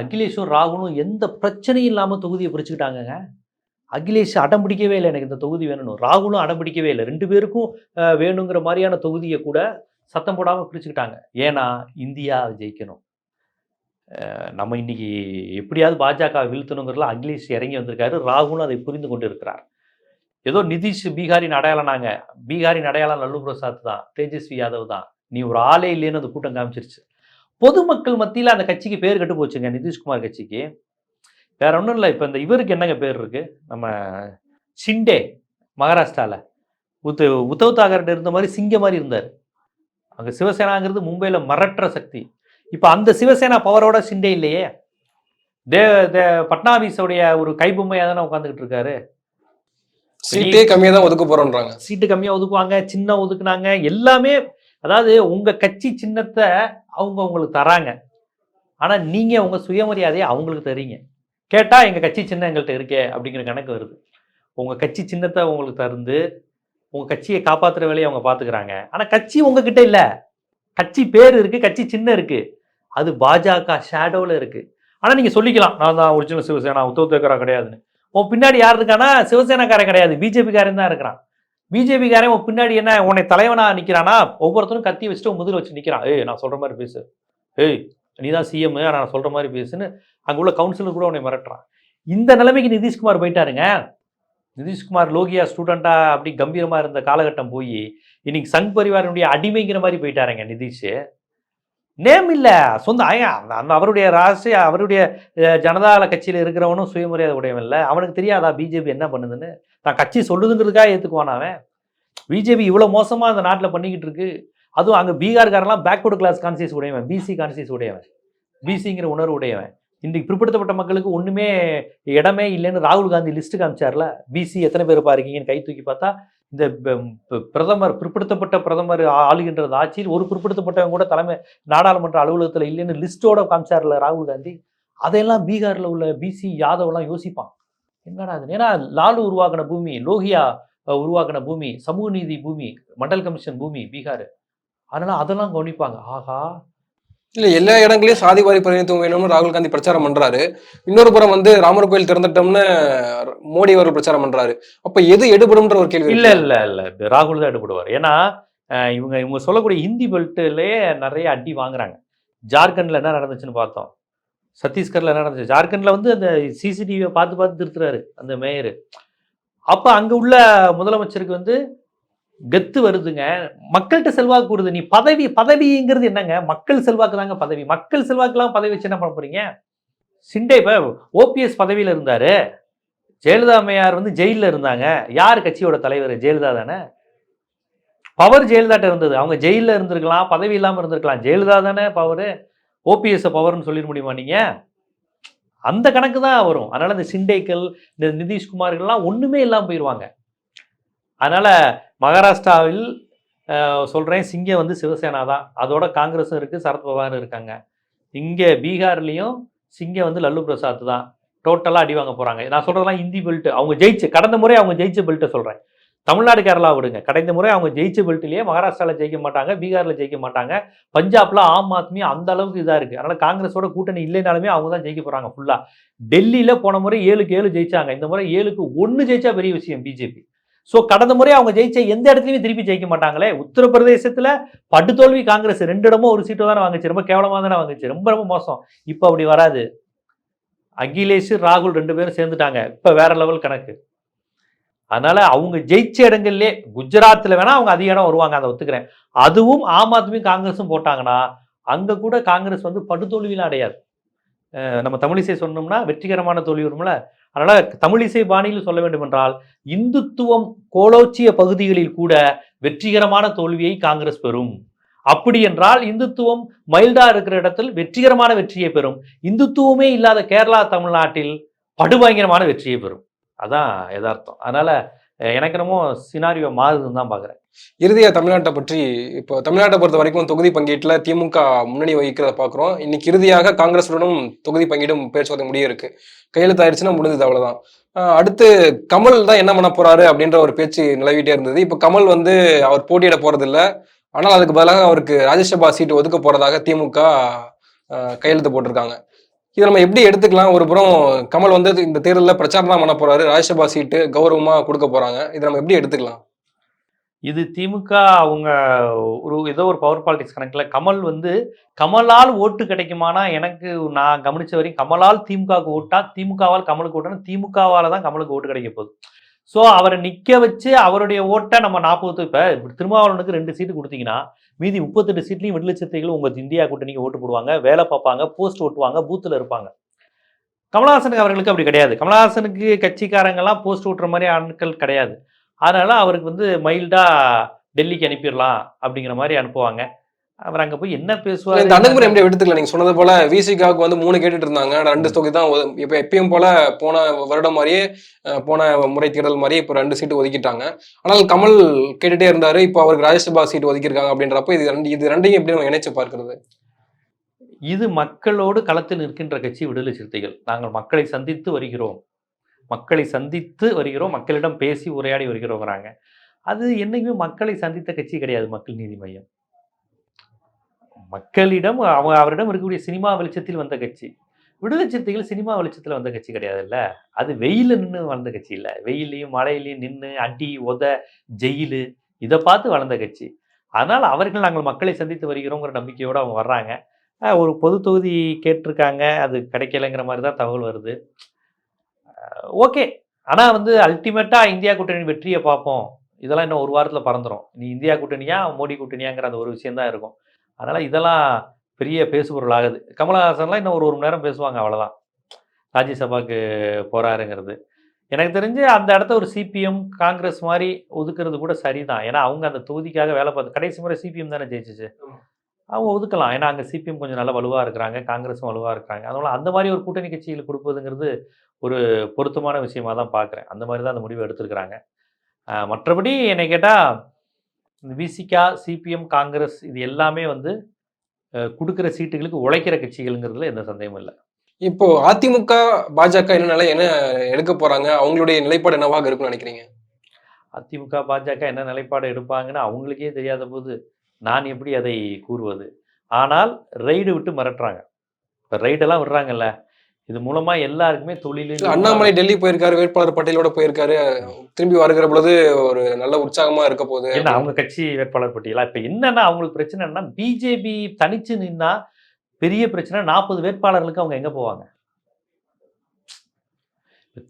அகிலேஷும் ராகுலும் எந்த பிரச்சனையும் இல்லாமல் தொகுதியை பிரிச்சுக்கிட்டாங்கங்க. அகிலேஷ் அடம் பிடிக்கவே இல்லை எனக்கு இந்த தொகுதி வேணும் ராகுலும் அடம் பிடிக்கவே இல்லை. ரெண்டு பேருக்கும் வேணுங்கிற மாதிரியான தொகுதியை கூட சத்தம் போடாமல் பிரிச்சுக்கிட்டாங்க. ஏன்னா இந்தியா ஜெயிக்கணும். நம்ம இன்னைக்கு எப்படியாவது பாஜக வீழ்த்தணுங்கிறதுல அகிலேஷ் இறங்கி வந்திருக்காரு. ராகுலும் அதை புரிந்து கொண்டு இருக்கிறார் ஏதோ நிதிஷ் பீகாரின் அடையாளம் நாங்கள் பீகாரின் அடையாளம் லல்லு பிரசாத் தான். தேஜஸ்வி யாதவ் தான். நீ ஒரு ஆளே இல்லைன்னு அந்த கூட்டம் காமிச்சிருச்சு. பொதுமக்கள் மத்தியில் அந்த கட்சிக்கு பேர் கெட்டு போச்சுங்க நிதிஷ்குமார் கட்சிக்கு. வேற ஒன்றும் இல்லை இப்போ இந்த இவருக்கு என்னங்க பேர் இருக்கு? நம்ம ஷிண்டே மகாராஷ்டிராவில் உத்த உத்தவ் தாக்கரே இருந்த மாதிரி சிங்க மாதிரி இருந்தார். அங்கே சிவசேனாங்கிறது மும்பையில் மரற்ற சக்தி. இப்போ அந்த சிவசேனா பவரோட ஷிண்டே இல்லையே? தே தே பட்னாவிஸோடைய ஒரு கைபொம்மையாக தானே உட்காந்துக்கிட்டு இருக்காரு? சீட்டே கம்மியா தான் ஒதுக்க போறோம்ன்றாங்க சீட்டு கம்மியாக ஒதுக்குவாங்க சின்ன ஒதுக்குனாங்க. எல்லாமே அதாவது உங்க கட்சி சின்னத்தை அவங்க உங்களுக்கு தராங்க. ஆனால் நீங்கள் உங்கள் சுயமரியாதையை அவங்களுக்கு தரீங்க. கேட்டால் எங்கள் கட்சி சின்ன எங்கள்கிட்ட இருக்கே அப்படிங்கிற கணக்கு வருது. உங்கள் கட்சி சின்னத்தை உங்களுக்கு தருந்து உங்கள் கட்சியை காப்பாற்றுற வேலையை அவங்க பார்த்துக்கிறாங்க ஆனால் கட்சி உங்ககிட்ட இல்லை. கட்சி பேர் இருக்குது கட்சி சின்ன இருக்குது அது பாஜக ஷேடோவில் இருக்குது ஆனால் நீங்கள் சொல்லிக்கலாம். நான் தான் ஒரிஜினல் சிவசேனா உத்தவ் தேக்கரா கிடையாதுன்னு. உன் பின்னாடி யார் இருக்கானா சிவசேனாக்காரன் கிடையாது. பிஜேபிக்காரன் தான் இருக்கிறான். பிஜேபிக்காரன் உன் பின்னாடி என்ன? உன்னை தலைவனா நிற்கிறானா ஒவ்வொருத்தரும் கத்தி வச்சுட்டு உன் வச்சு நிற்கிறான் ஏய் நான் சொல்கிற மாதிரி பேசு. ஏய் நீ தான் சிஎம் நான் சொல்கிற மாதிரி பேசுன்னு அங்கே உள்ள கவுன்சிலர் கூட உன்னை மிரட்டுறான். இந்த நிலைமைக்கு நிதிஷ்குமார் போயிட்டாருங்க. நிதிஷ்குமார் லோகியா ஸ்டூடெண்டா அப்படி கம்பீரமாக இருந்த காலகட்டம் போய் இன்னைக்கு சங் பரிவாரனுடைய அடிமைங்கிற மாதிரி போயிட்டாருங்க நிதிஷ். நேம் இல்லை. சொந்த ஐயா, அந்த அவருடைய ராசி அவருடைய அஹ், ஜனதாதள கட்சியில் இருக்கிறவனும் சுயமரியாதை உடையவன் இல்லை. அவனுக்கு தெரியாதா பிஜேபி என்ன பண்ணுதுன்னு? தான் கட்சி சொல்லுதுங்கிறதுக்காக ஏற்றுக்குவான் அவன். பிஜேபி இவ்வளோ மோசமாக அந்த நாட்டில் பண்ணிக்கிட்டு இருக்கு. அதுவும் அங்கே பீகார்காரெல்லாம் பேக்வர்டு கிளாஸ் கான்சியஸ் உடையவன். பிசி கான்சியஸ் உடையவன். பிசிங்கிற உணர்வு உடையவன். இன்றைக்கு பிற்படுத்தப்பட்ட மக்களுக்கு ஒன்றுமே இடமே இல்லைன்னு ராகுல் காந்தி லிஸ்ட்டு காமிச்சார்ல. பிசி எத்தனை பேர் பாருக்கீங்கன்னு கை தூக்கி பார்த்தா இந்த பிரதமர் பிற்படுத்தப்பட்ட பிரதமர் ஆ- ஆளுகின்ற ஆட்சியில் ஒரு பிற்படுத்தப்பட்டவங்க கூட தலைமை நாடாளுமன்ற அலுவலகத்தில் இல்லைன்னு லிஸ்ட்டோட காமிச்சார்ல ராகுல் காந்தி. அதையெல்லாம் பீகாரில் உள்ள பிசி யாதவெல்லாம் யோசிப்பான். என்னடா அது ஏன்னா லாலு உருவாக்கின பூமி லோகியா உருவாக்கின பூமி சமூக நீதி பூமி மண்டல் கமிஷன் பூமி பீகார். அதனால அதெல்லாம் கவனிப்பாங்க. ஆஹா. இல்ல எல்லா இடங்களையும் சாதிவாரி பிரதிநிதித்துவம் வேணும்னு ராகுல் காந்தி பிரச்சாரம் பண்றாரு. இன்னொரு புறம் வந்து ராமர் கோயில் திறந்துட்டோம்னு மோடி அவர்கள் பிரச்சாரம் பண்றாரு. அப்ப எது எடுபடும்ன்ற ஒரு கேள்வி இல்ல. இல்ல இல்ல. ராகுல் தான் எடுபடுவார். ஏன்னா இவங்க இவங்க சொல்லக்கூடிய ஹிந்தி பெல்ட்லயே நிறைய அடி வாங்குறாங்க. ஜார்க்கண்ட்ல என்ன நடந்துச்சுன்னு பார்த்தோம். சத்தீஸ்கரில் என்ன நடந்துச்சு? ஜார்க்கண்டில் வந்து அந்த சிசிடிவியை பார்த்து பார்த்து திருத்துறாரு அந்த மேயர். அப்போ அங்கே உள்ள முதலமைச்சருக்கு வந்து கெத்து வருதுங்க. மக்கள்கிட்ட செல்வாக்கு கூடுது. நீ பதவி பதவிங்கிறது என்னங்க? மக்கள் செல்வாக்கு தாங்க பதவி. மக்கள் செல்வாக்குலாம் பதவி வச்சு என்ன பண்ண போறீங்க? சிண்டே இப்போ ஓபிஎஸ் பதவியில் இருந்தார். ஜெயலலிதா அம்மையார் வந்து ஜெயிலில் இருந்தாங்க. யார் கட்சியோட தலைவர்? ஜெயலலிதா தானே? பவர் ஜெயலலிதாட்ட இருந்தது. அவங்க ஜெயிலில் இருந்திருக்கலாம் பதவி இல்லாமல் இருந்திருக்கலாம். ஜெயலலிதா தானே பவர்? ஓபிஎஸ் பவர்னு சொல்லிட முடியுமா நீங்க? அந்த கணக்கு தான் வரும். அதனால் இந்த சிண்டேக்கள் இந்த நிதிஷ்குமார்கள்லாம் ஒன்றுமே இல்லாமல் போயிடுவாங்க அதனால் மகாராஷ்டிராவில் சொல்கிறேன் சிங்கம் வந்து சிவசேனா தான். அதோட காங்கிரஸும் இருக்குது சரத்பவாரும் இருக்காங்க. இங்கே பீகார்லேயும் சிங்கம் வந்து லல்லு பிரசாத் தான். டோட்டலாக அடி வாங்க போகிறாங்க நான் சொல்கிறதெல்லாம் இந்தி பெல்ட்டு அவங்க ஜெயிச்சு கடந்த முறை அவங்க ஜெயிச்ச பெல்ட்டை சொல்கிறேன் தமிழ்நாடு கேரளா விடுங்க. கடைந்த முறை அவங்க ஜெயிச்ச பெல்ட்லேயே மகாராஷ்டிராவில் ஜெயிக்க மாட்டாங்க பீகாரில் ஜெயிக்க மாட்டாங்க. பஞ்சாப்ல ஆம் ஆத்மி அந்த அளவுக்கு இதாக இருக்குது அதனால் காங்கிரஸோட கூட்டணி இல்லைனாலுமே அவங்க தான் ஜெயிக்க போகிறாங்க ஃபுல்லாக டெல்லியில் போன முறை ஏழுக்கு ஏழு ஜெயிச்சாங்க. இந்த முறை ஏழுக்கு ஒன்று ஜெயிச்சா பெரிய விஷயம் பிஜேபி ஸோ கடந்த முறை அவங்க ஜெயிச்ச எந்த இடத்துலையுமே திருப்பி ஜெயிக்க மாட்டாங்களே. உத்தரப்பிரதேசத்தில் படுதோல்வி காங்கிரஸ் ரெண்டு இடமும் ஒரு சீட்டோ தானே வாங்குச்சு. ரொம்ப கேவலமாக தானே வாங்குச்சு. ரொம்ப ரொம்ப மோசம். இப்போ அப்படி வராது. அகிலேஷ் ராகுல் ரெண்டு பேரும் சேர்ந்துட்டாங்க. இப்போ வேற லெவல் கணக்கு. அதனால அவங்க ஜெயிச்ச இடங்கள்லே குஜராத்தில் வேணா அவங்க அதிக இடம் வருவாங்க அதை ஒத்துக்கிறேன். அதுவும் ஆம் ஆத்மி காங்கிரஸும் போட்டாங்கன்னா அங்கே கூட காங்கிரஸ் வந்து படுதோல்வியெலாம் அடையாது. நம்ம தமிழிசை சொன்னோம்னா வெற்றிகரமான தோல்வி வரும்ல? அதனால தமிழிசை பாணியில் சொல்ல வேண்டும் என்றால் இந்துத்துவம் கோலோச்சிய பகுதிகளில் கூட வெற்றிகரமான தோல்வியை காங்கிரஸ் பெறும். அப்படி என்றால் இந்துத்துவம் மைல்டா இருக்கிற இடத்தில் வெற்றிகரமான வெற்றியை பெறும். இந்துத்துவமே இல்லாத கேரளா தமிழ்நாட்டில் படுபயங்கரமான வெற்றியை பெறும். அதான் யதார்த்தம். அதனால எனக்கு என்னமோ சினாரியோ மாறுதுன்னு தான் பார்க்குறேன் இறுதியா தமிழ்நாட்டை பற்றி இப்போ தமிழ்நாட்டை பொறுத்த வரைக்கும் தொகுதி பங்கீட்டுல திமுக முன்னணி வகிக்கிறத பாக்குறோம். இன்னைக்கு இறுதியாக காங்கிரசுடனும் தொகுதி பங்கீடும் பேச்சுவார்த்தை முடிய இருக்கு. கையெழுத்து ஆயிடுச்சுன்னா முடிஞ்சது அவ்வளவுதான். அடுத்து கமல் தான் என்ன பண்ண போறாரு அப்படின்ற ஒரு பேச்சு நிலவிட்டே இருந்தது. இப்போ கமல் வந்து அவர் போட்டியிட போறது இல்ல ஆனால் அதுக்கு பதிலாக அவருக்கு ராஜ்யசபா சீட்டு ஒதுக்க போறதாக திமுக கையெழுத்து போட்டிருக்காங்க. இதை நம்ம எப்படி எடுத்துக்கலாம்? ஒரு புறம் கமல் வந்து இந்த தேர்தலில் பிரச்சாரம் தான் பண்ண போறாரு. ராஜ்யசபா சீட்டு கௌரவமா கொடுக்க போறாங்க. இதை நம்ம எப்படி எடுத்துக்கலாம்? இது திமுக அவங்க ஒரு ஏதோ ஒரு பவர் பாலிடிக்ஸ் கணக்கில் கமல் வந்து கமலால் ஓட்டு கிடைக்குமானா எனக்கு நான் கவனிச்ச வரையும் கமலால் திமுகவுக்கு ஓட்டா திமுகவால் கமலுக்கு ஓட்டானா திமுகவால் தான் கமலுக்கு ஓட்டு கிடைக்க போகுது. ஸோ அவரை நிற்க வச்சு அவருடைய ஓட்டை நம்ம நாற்பது இப்போ திருமாவளவனுக்கு ரெண்டு சீட்டு கொடுத்தீங்கன்னா மீதி முப்பத்தெட்டு சீட்லையும் விடுதலை சிறுத்தைகள் உங்கள் இந்தியா கூட்டணிக்கு ஓட்டு போடுவாங்க. வேலை பார்ப்பாங்க போஸ்ட் ஓட்டுவாங்க பூத்தில் இருப்பாங்க. கமலஹாசனுக்கு அவர்களுக்கு அப்படி கிடையாது. கமலஹாசனுக்கு கட்சிக்காரங்கெல்லாம் போஸ்ட் ஓட்டுற மாதிரி ஆட்கள் கிடையாது. அதனால் அவருக்கு வந்து மைல்டாக டெல்லிக்கு அனுப்பிடலாம் அப்படிங்கிற மாதிரி அனுப்புவாங்க. அவர் அங்க போய் என்ன பேசுவார் இந்த அணுகுமுறை எப்படி எடுத்துக்கலாம் நீங்க சொன்னது போல விசிகாவுக்கு வந்து மூணு கேட்டுட்டு இருந்தாங்க. ரெண்டு தொகுதி தான் இப்ப எப்பயும் போல போன வருடம் மாதிரியே போன முறை தேர்தல் மாதிரியே இப்போ ரெண்டு சீட்டு ஒதுக்கிட்டாங்க. ஆனால் கமல் கேட்டுட்டே இருந்தாரு. இப்போ அவருக்கு ராஜ்யசபா சீட் ஒதுக்கியிருக்காங்க அப்படின்றப்ப இது ரெண்டு இது ரெண்டையும் எப்படி நம்ம இணைச்சு பார்க்கிறது? இது மக்களோடு களத்தில் நிற்கின்ற கட்சி விடுதலை சிறுத்தைகள். நாங்கள் மக்களை சந்தித்து வருகிறோம். மக்களை சந்தித்து வருகிறோம். மக்களிடம் பேசி உரையாடி வருகிறோங்கிறாங்க. அது என்னைக்குமே மக்களை சந்தித்த கட்சி கிடையாது மக்கள் நீதி மையம். மக்களிடம் அவ அவரிடம் இருக்கக்கூடிய சினிமா வெளிச்சத்தில் வந்த கட்சி. விடுதலை சிறுத்தைகள் சினிமா வெளிச்சத்தில் வந்த கட்சி கிடையாதுல்ல? அது வெயில நின்று வளர்ந்த கட்சி இல்லை. வெயிலையும் மழையிலையும் நின்று அடி உத ஜெயிலு இதை பார்த்து வளர்ந்த கட்சி. அதனால் அவர்கள் நாங்கள் மக்களை சந்தித்து வருகிறோங்கிற நம்பிக்கையோடு அவங்க வர்றாங்க. ஒரு பொது தொகுதி கேட்டிருக்காங்க. அது கிடைக்கலைங்கிற மாதிரி தான் தகவல் வருது. ஓகே. ஆனால் வந்து அல்டிமேட்டாக இந்தியா கூட்டணி வெற்றியை பார்ப்போம். இதெல்லாம் இன்னும் ஒரு வாரத்தில் பறந்துடும் நீ இந்தியா கூட்டணியா மோடி கூட்டணியாங்கிற அந்த ஒரு விஷயம்தான் இருக்கும். அதனால் இதெல்லாம் பெரிய பேசுபொருள் ஆகுது கமலஹாசன்லாம் இன்னும் ஒரு ஒரு மணி நேரம் பேசுவாங்க அவ்வளோதான் ராஜ்யசபாக்கு போகிறாருங்கிறது எனக்கு தெரிஞ்சு அந்த இடத்த ஒரு சிபிஎம் காங்கிரஸ் மாதிரி ஒதுக்குறது கூட சரிதான். ஏன்னா அவங்க அந்த தொகுதிக்காக வேலை பார்த்து கடைசி முறை சிபிஎம் தானே ஜெயிச்சிச்சு. அவங்க ஒதுக்கலாம். ஏன்னா அங்கே சிபிஎம் கொஞ்சம் நல்லா வலுவாக இருக்கிறாங்க காங்கிரஸும் வலுவாக இருக்கிறாங்க. அதனால அந்த மாதிரி ஒரு கூட்டணி கட்சியில் கொடுப்பதுங்கிறது ஒரு பொருத்தமான விஷயமா தான் பார்க்குறேன் அந்த மாதிரி தான் அந்த முடிவை எடுத்திருக்கிறாங்க. மற்றபடி என்னை கேட்டால் இந்த விசிகா சிபிஎம் காங்கிரஸ் இது எல்லாமே வந்து கொடுக்குற சீட்டுகளுக்கு உழைக்கிற கட்சிகள்ங்கிறதுல எந்த சந்தேகமும் இல்லை. இப்போ அதிமுக பாஜக என்ன நிலை என்ன எடுக்க போறாங்க? அவங்களுடைய நிலைப்பாடு என்னவாக இருக்கும்னு நினைக்கிறீங்க? அதிமுக பாஜக என்ன நிலைப்பாடு எடுப்பாங்கன்னு அவங்களுக்கே தெரியாத போது நான் எப்படி அதை கூறுவது? ஆனால் ரைடு விட்டு மிரட்டுறாங்க. இப்போ ரைடெல்லாம் விடுறாங்கல்ல? இது மூலமா எல்லாருக்குமே தொழில் அண்ணாமலை டெல்லி போயிருக்காரு வேட்பாளர் பட்டியலோட போயிருக்காரு. திரும்பி வருகிற பொழுது ஒரு நல்ல உற்சாகமா இருக்க போகுது. அவங்க கட்சி வேட்பாளர் பட்டியலா? இப்போ என்னன்னா அவங்களுக்கு பிரச்சனை என்னன்னா பிஜேபி தனிச்சு நின்னா பெரிய பிரச்சனை நாற்பது வேட்பாளர்களுக்கு அவங்க எங்க போவாங்க?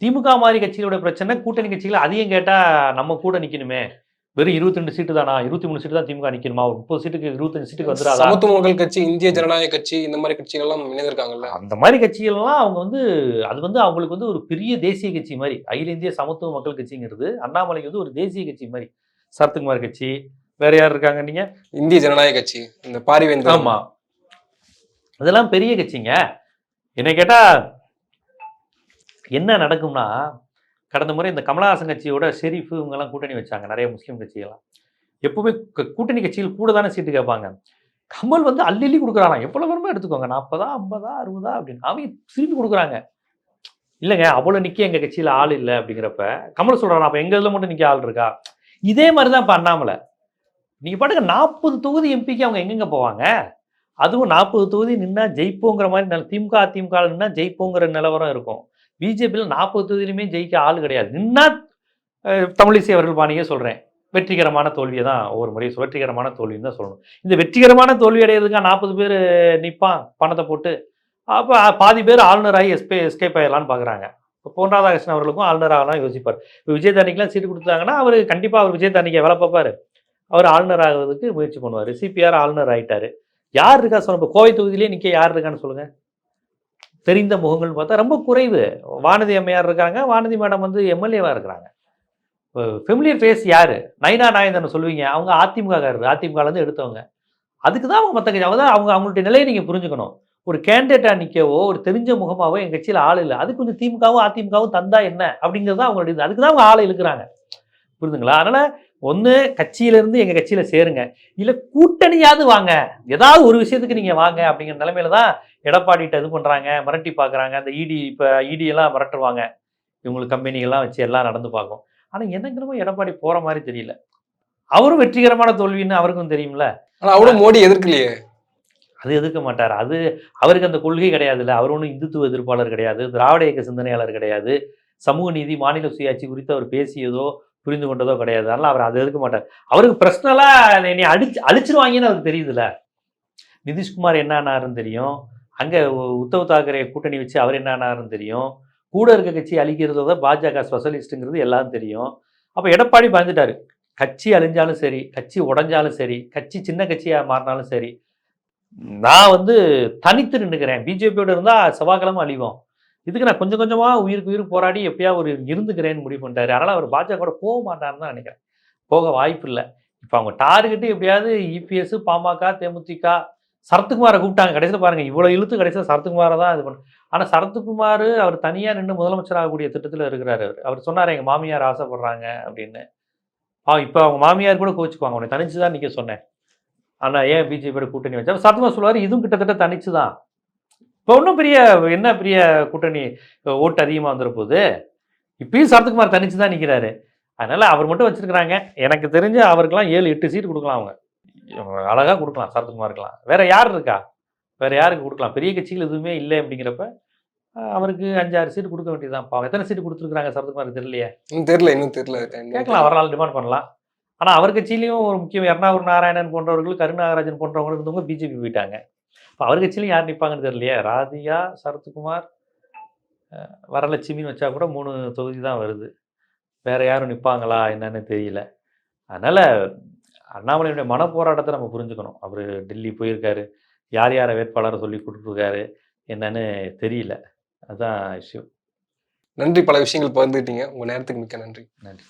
திமுக மாதிரி கட்சிகளோட பிரச்சனை கூட்டணி கட்சிகள் அதிகம் கேட்டா நம்ம கூட நிக்கணுமே. வெறும் இருபத்தி ரெண்டு சீட்டு தானா? இருபத்தி மூணு சீட்டு தான் திமுக நிக்கணுமா? ஒரு முப்பது சீட்டுக்கு இருபத்தஞ்சு சீட்டுக்கு வந்துடாதா சமத்துவ மக்கள் கட்சி இந்திய ஜனநாயக கட்சி இந்த மாதிரி கட்சிகள் எல்லாம் இணைந்திருக்காங்கல்ல? அந்த மாதிரி கட்சிகள்லாம் அவங்க வந்து அது வந்து அவங்களுக்கு வந்து ஒரு பெரிய தேசிய கட்சி மாதிரி. அகில இந்திய சமத்துவ மக்கள் கட்சிங்கிறது அண்ணாமலைக்கு வந்து ஒரு தேசிய கட்சி மாதிரி. சரத்குமார் கட்சி வேற யார் இருக்காங்க நீங்க? இந்திய ஜனநாயக கட்சி இந்த பாரிவேந்தர். ஆமா. இதெல்லாம் பெரிய கட்சிங்க. என்னை கேட்டா என்ன நடக்கும்னா கடந்த முறை இந்த கமலஹாசன் கட்சியோட ஷெரீஃப் இவங்கெல்லாம் கூட்டணி வச்சாங்க நிறைய முஸ்லீம் கட்சிகள்லாம். எப்பவுமே கூட்டணி கட்சிகள் கூட தானே சீட்டு கேட்பாங்க. கமல் வந்து அள்ளி அள்ளி கொடுக்குறாராம். எவ்வளோ வருமா எடுத்துக்கோங்க. நாற்பதா ஐம்பதா அறுபதா அப்படின்னு. அவங்க திருப்பி கொடுக்குறாங்க. இல்லைங்க அவ்வளோ நிற்க எங்கள் கட்சியில் ஆள் இல்லை அப்படிங்கிறப்ப கமல் சொல்கிறான் அப்போ எங்கள் இதில் மட்டும் நிற்க ஆள் இருக்கா? இதே மாதிரி தான் இப்போ அண்ணாமலை. நீங்கள் பாட்டுங்க நாற்பது தொகுதி எம்பிக்கு அவங்க எங்கெங்கே போவாங்க? அதுவும் நாற்பது தொகுதி நின்னா ஜெயிப்போங்கிற மாதிரி திமுக அதிமுக நின்னா ஜெயிப்போங்கிற நிலவரம் இருக்கும். பிஜேபியில் நாற்பது தொகுதியிலுமே ஜெயிக்க ஆள் கிடையாது. நின்னா தமிழிசை அவர்கள் பாணியே சொல்கிறேன் வெற்றிகரமான தோல்வியை தான் ஒவ்வொரு முறையும் வெற்றிகரமான தோல்வின்னு தான் சொல்லணும். இந்த வெற்றிகரமான தோல்வி அடையிறதுக்காக நாற்பது பேர் நிற்பான் பணத்தை போட்டு. அப்போ பாதி பேர் ஆளுநராகி எஸ்பே எஸ்கேப் ஆயிடலான்னு பார்க்குறாங்க இப்போ பொன் ராதாகிருஷ்ணன் அவர்களுக்கும் ஆளுநர் ஆகலாம் யோசிப்பார். இப்போ விஜய் சீட்டு கொடுத்தாங்கன்னா அவர் கண்டிப்பாக அவர் விஜய் தானிக்கை வேலை பார்ப்பார். அவர் ஆளுநர் ஆகிறதுக்கு முயற்சி பண்ணுவார். சிபிஆர் ஆளுநர் ஆகிட்டார் யார் இருக்கா சொல்ல இப்போ கோவை தொகுதியிலே நிற்க யார் இருக்கான்னு சொல்லுங்கள் தெரிந்த முகங்கள்னு பார்த்தா ரொம்ப குறைவு. வானதி அம்மையார் இருக்காங்க. வானதி மேடம் வந்து எம்எல்ஏவாக இருக்கிறாங்க. இப்போ ஃபெமிலியர் ஃபேஸ் யார்? நயனா நாயந்தன் சொல்லுவீங்க. அவங்க அதிமுகக்காரர் அதிமுகலேருந்து எடுத்தவங்க. அதுக்கு தான் அவங்க மற்ற கட்சி. தான் அவங்க அவங்களுடைய நிலையை நீங்கள் புரிஞ்சுக்கணும். ஒரு கேண்டிடேட்டாக நிற்கவோ ஒரு தெரிஞ்ச முகமாவோ எங்கள் கட்சியில் ஆள் இல்லை. அது கொஞ்சம் திமுகவும் அதிமுகவும் தந்தா என்ன? அப்படிங்கிறது தான் அவங்களுடைய அதுக்கு தான் அவங்க ஆளை இழுக்கிறாங்க. புரிதுங்களா அதனால் ஒன்று கட்சியிலேருந்து எங்கள் கட்சியில் சேருங்க. இல்லை கூட்டணியாவது வாங்க. ஏதாவது ஒரு விஷயத்துக்கு நீங்கள் வாங்க அப்படிங்கிற நிலைமையில தான் எடப்பாடிட்ட இது பண்ணுறாங்க மிரட்டி பார்க்குறாங்க. அந்த இடி இப்போ இடி எல்லாம் மிரட்டுவாங்க. இவங்களுக்கு கம்பெனிகள்லாம் வச்சு எல்லாம் நடந்து பார்க்கும். ஆனால் என்னங்கிறமோ எடப்பாடி போகிற மாதிரி தெரியல. அவரும் வெற்றிகரமான தோல்வின்னு அவருக்கும் தெரியும்ல. ஆனா அவரும் மோடி எதிர்க்கலையே. அது எதிர்க்க மாட்டார்? அது அவருக்கு அந்த கொள்கை கிடையாதுல்ல அவர் ஒன்றும் இந்துத்துவ எதிர்ப்பாளர் கிடையாது திராவிட இயக்க சிந்தனையாளர் கிடையாது. சமூக நீதி மாநில சுயாட்சி குறித்து அவர் பேசியதோ புரிந்து கொண்டதோ கிடையாது. அதனால் அவர் அதை இருக்க மாட்டார். அவருக்கு பர்சனலாக என்னை அடிச்சு அழிச்சிருவாங்கன்னு அவருக்கு தெரியுதுல்ல. நிதிஷ்குமார் என்னன்னாருன்னு தெரியும். அங்கே உத்தவ் தாக்கரே கூட்டணி வச்சு அவர் என்னன்னாருன்னு தெரியும். கூட இருக்க கட்சி அழிக்கிறதோட பாஜக ஸ்பெஷலிஸ்ட்டுங்கிறது எல்லாம் தெரியும். அப்போ எடப்பாடி பயந்துட்டார். கட்சி அழிஞ்சாலும் சரி கட்சி உடஞ்சாலும் சரி கட்சி சின்ன கட்சியாக மாறினாலும் சரி நான் வந்து தனித்து நின்றுக்கிறேன் பிஜேபியோட இருந்தால் செவ்வாய்க்கிழமை அழிவோம். இதுக்கு நான் கொஞ்சம் கொஞ்சமாக உயிருக்கு உயிர் போராடி எப்பயா ஒரு இருந்துக்கிறேன்னு முடிவு பண்ணிட்டாரு. அதனால் அவர் பாஜக போக மாட்டாருன்னு தான் நினைக்கிறேன். போக வாய்ப்பு இல்லை. இப்போ அவங்க டார்கெட்டு எப்படியாவது இபிஎஸ் பாமக தேமுதிக சரத்குமாரை கூப்பிட்டாங்க. கடைசியில் பாருங்க இவ்வளோ இழுத்து கடைசியில் சரத்குமாரை தான் இது பண்ணு. ஆனால் சரத்குமார் அவர் தனியாக நின்று முதலமைச்சர் ஆகக்கூடிய திட்டத்தில் இருக்கிறாரு அவர். அவர் சொன்னார் எங்கள் மாமியார் ஆசைப்படுறாங்க அப்படின்னு. ஆ இப்போ அவங்க மாமியார் கூட கோச்சுக்குவாங்க உன்னை தனிச்சு தான் நிற்க சொன்னேன். ஆனால் ஏன் பிஜேபியோட கூட்டணி வச்சா? சரத்குமார் சொல்லுவார் இதுவும் கிட்டத்தட்ட தனிச்சு தான் இப்போ ஒன்றும் பெரிய என்ன பெரிய கூட்டணி ஓட்டு அதிகமாக வந்துட போகுது இப்பயும் சரத்குமார் தனிச்சு தான் நிற்கிறாரு அதனால அவர் மட்டும் வச்சிருக்கிறாங்க. எனக்கு தெரிஞ்சு அவருக்கெல்லாம் ஏழு எட்டு சீட் கொடுக்கலாம் அவங்க. இவங்க அழகா கொடுக்கலாம் சரத்குமாருக்கெல்லாம். வேற யார் இருக்கா? வேற யாருக்கு கொடுக்கலாம்? பெரிய கட்சிகள் எதுவுமே இல்லை அப்படிங்கிறப்ப அவருக்கு அஞ்சாறு சீட் கொடுக்க வேண்டியதுதான். எத்தனை சீட் கொடுத்துருக்காங்க சரத்குமாருக்கு தெரியலையே? தெரியல இன்னும் தெரியல. கேட்கலாம் வரலாம் டிமாண்ட் பண்ணலாம். ஆனால் அவர் கட்சியிலையும் ஒரு முக்கியம் எர்ணாவூர் நாராயணன் போன்றவர்கள் கருநாகராஜன் போன்றவங்க இருந்தவங்க பிஜேபி போயிட்டாங்க. இப்போ அவர் கட்சியிலையும் யார் நிற்பாங்கன்னு தெரியலையே. ராதிகா சரத்குமார் வரலட்சுமின்னு வச்சா கூட மூணு தொகுதி தான் வருது. வேற யாரும் நிற்பாங்களா என்னன்னு தெரியல. அதனால அண்ணாமலையுடைய மன போராட்டத்தை நம்ம புரிஞ்சுக்கணும். அவர் டெல்லி போயிருக்காரு. யார் யாரை வேட்பாளரை சொல்லி கொடுத்துருக்காரு என்னன்னு தெரியல. அதுதான் இஷ்யூ நன்றி. பல விஷயங்கள் பகிர்ந்துட்டீங்க உங்க நேரத்துக்கு மிக்க நன்றி. நன்றி.